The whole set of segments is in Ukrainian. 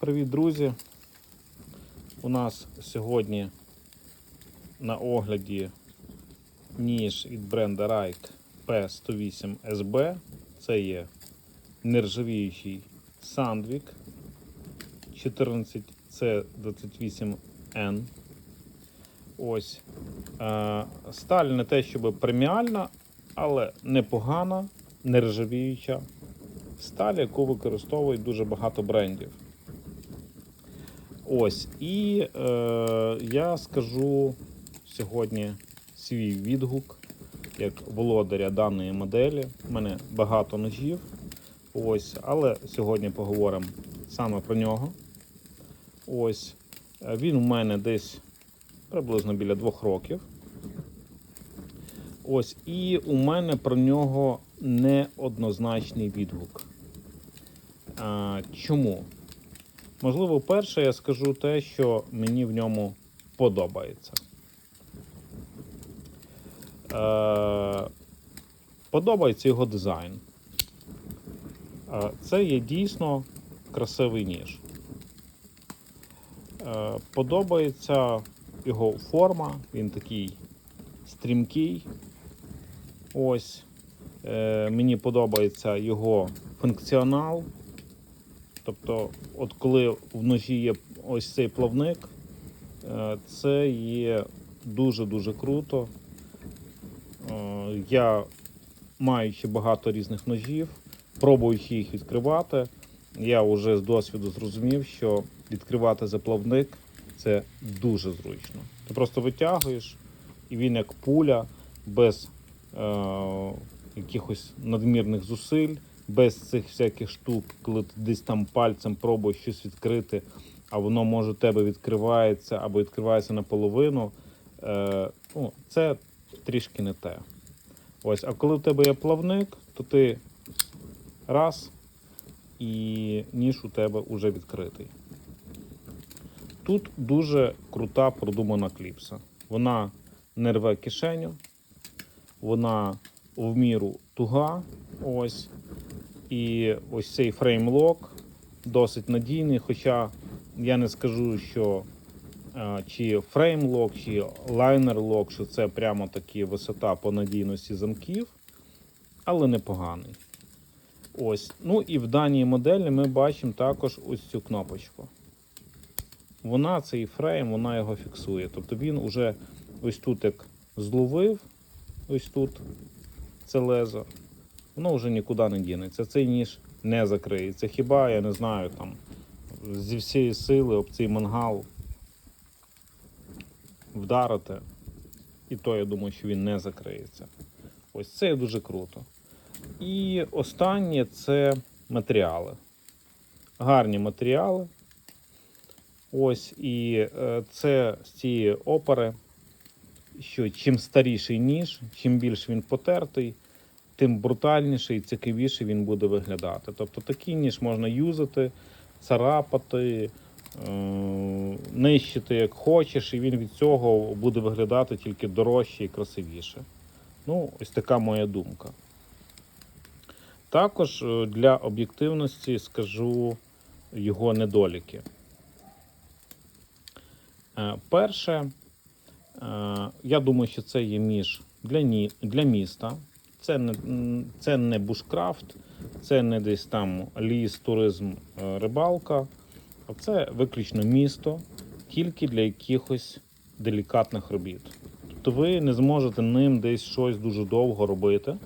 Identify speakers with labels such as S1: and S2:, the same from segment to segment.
S1: Привіт, друзі! У нас сьогодні на огляді ніж від бренда Rike P108SB. Це є нержавіючий Sandvik 14C28N. Ось. Е, Сталь не те, щоб преміальна, але непогана, нержавіюча сталь, яку використовують дуже багато брендів. Ось. І е, я скажу сьогодні свій відгук як володаря даної моделі. У мене багато ножів. Ось, але сьогодні поговоримо саме про нього. Ось. Е, Він у мене десь приблизно біля двох років. Ось, і у мене про нього неоднозначний відгук. А, чому? Можливо, перше я скажу те, що мені в ньому подобається. Е, подобається його дизайн. Е, це є дійсно красивий ніж. Е, подобається його форма, він такий стрімкий. Ось. Е, мені подобається його функціонал. Тобто, от коли в ножі є ось цей плавник, е, це є дуже-дуже круто. Е, Я, маючи багато різних ножів, пробуючи їх відкривати, я вже з досвіду зрозумів, що відкривати заплавник це дуже зручно. Ти просто витягуєш, і він як пуля, без е, якихось надмірних зусиль, без цих всяких штук, коли ти десь там пальцем пробуєш щось відкрити, а воно може у тебе відкривається або відкривається наполовину. Е, ну, це трішки не те. Ось, а коли в тебе є плавник, то ти раз і ніж у тебе вже відкритий. Тут дуже крута продумана кліпса. Вона не рве кишеню, вона в міру туга. Ось. І ось цей фреймлок досить надійний, хоча я не скажу, що е, чи фреймлок, чи лайнерлок, що це прямо таки висота по надійності замків, але непоганий. Ось. Ну і в даній моделі ми бачимо також ось цю кнопочку. Вона цей фрейм, вона його фіксує. Тобто він уже ось тут як зловив, ось тут це лезо, воно вже нікуди не дінеться. Цей ніж не закриється. Хіба, я не знаю, там зі всієї сили об цей мангал вдарити, і то я думаю, що він не закриється. Ось це дуже круто. І останнє це матеріали. Гарні матеріали. Ось і е, це з цієї опери, що чим старіший ніж, чим більш він потертий, тим брутальніший і цікавіший він буде виглядати. Тобто такий ніж можна юзати, царапати, е, нищити як хочеш, і він від цього буде виглядати тільки дорожче і красивіше. Ну, ось така моя думка. Також е, для об'єктивності скажу його недоліки. Е, Перше, я думаю, що це є між для міста. Це не, це не бушкрафт, це не десь там ліс, туризм, е, рибалка. а Це виключно місто, тільки для якихось делікатних робіт. Тобто ви не зможете ним десь щось дуже довго робити,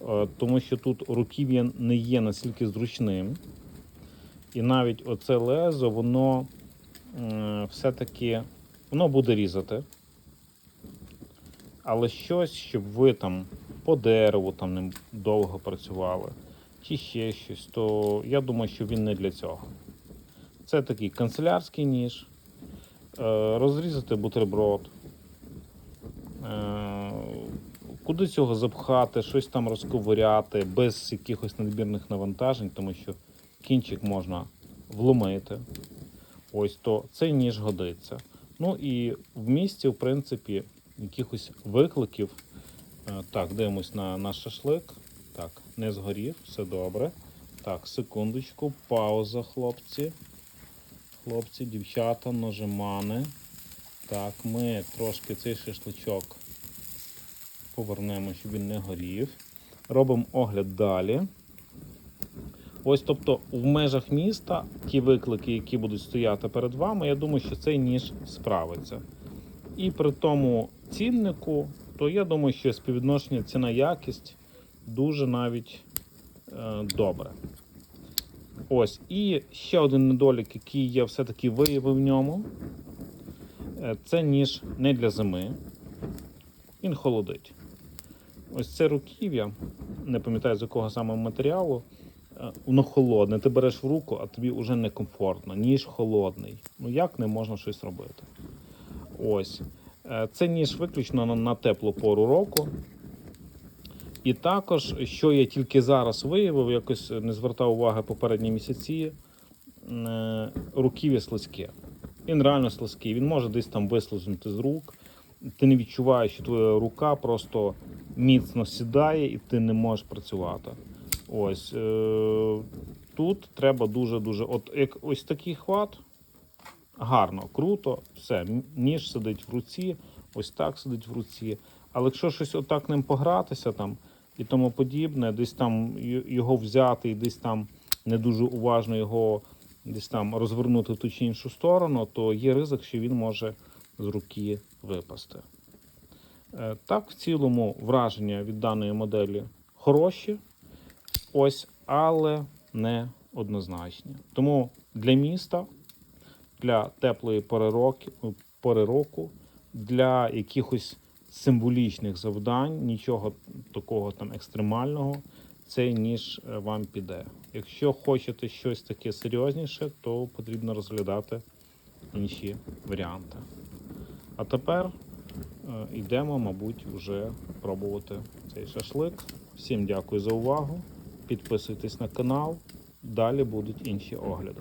S1: е, тому що тут руків'я не є настільки зручним. І навіть оце лезо, воно все-таки воно буде різати. Але щось, щоб ви там по дереву там ним довго працювали, чи ще щось, то я думаю, що він не для цього. Це такий канцелярський ніж, е, розрізати бутерброд. Е, Куди цього запхати, щось там розковиряти без якихось надмірних навантажень, тому що кінчик можна вломити. Ось то цей ніж годиться. Ну і в місті, в принципі, якихось викликів. Е, Так, дивимось на наш шашлик. Так, не згорів, все добре. Так, секундочку, пауза, хлопці. хлопці, дівчата, нажимани. Так, ми трошки цей шашличок повернемо, щоб він не горів. Робимо огляд далі. Ось, тобто, в межах міста ті виклики, які будуть стояти перед вами, я думаю, що цей ніж справиться. І при тому ціннику, то я думаю, що співвідношення ціна-якість дуже навіть е, добре. Ось. І ще один недолік, який я все-таки виявив в ньому. Е, Це ніж не для зими. Він холодить. Ось це руків'я, не пам'ятаю з якого саме матеріалу. е, Воно холодне. Ти береш в руку, а тобі вже некомфортно. Ніж холодний. Ну як не можна щось робити? Ось. Е, Це ніж виключно на, теплу пору року. І також, що я тільки зараз виявив, якось не звертав уваги попередні місяці, е, руків'я слизьке. Він реально слизький, він може десь там вислизнути з рук. Ти не відчуваєш, що твоя рука просто міцно сідає і ти не можеш працювати. Ось е, тут треба дуже-дуже. От як ось такий хват, гарно, круто, все, ніж сидить в руці, ось так сидить в руці. Але якщо щось отак ним погратися там і тому подібне, десь там його взяти і десь там не дуже уважно його десь там розвернути в ту чи іншу сторону, то є ризик, що він може з руки випасти. Е, Так, в цілому враження від даної моделі хороші, ось, але не однозначні. Тому для міста, для теплої пори року, пори року, для якихось символічних завдань, нічого такого там екстремального, цей ніж е, вам піде. Якщо хочете щось таке серйозніше, то потрібно розглядати інші варіанти. А тепер е, йдемо, мабуть, вже пробувати цей шашлик. Всім дякую за увагу. Підписуйтесь на канал. Далі будуть інші огляди.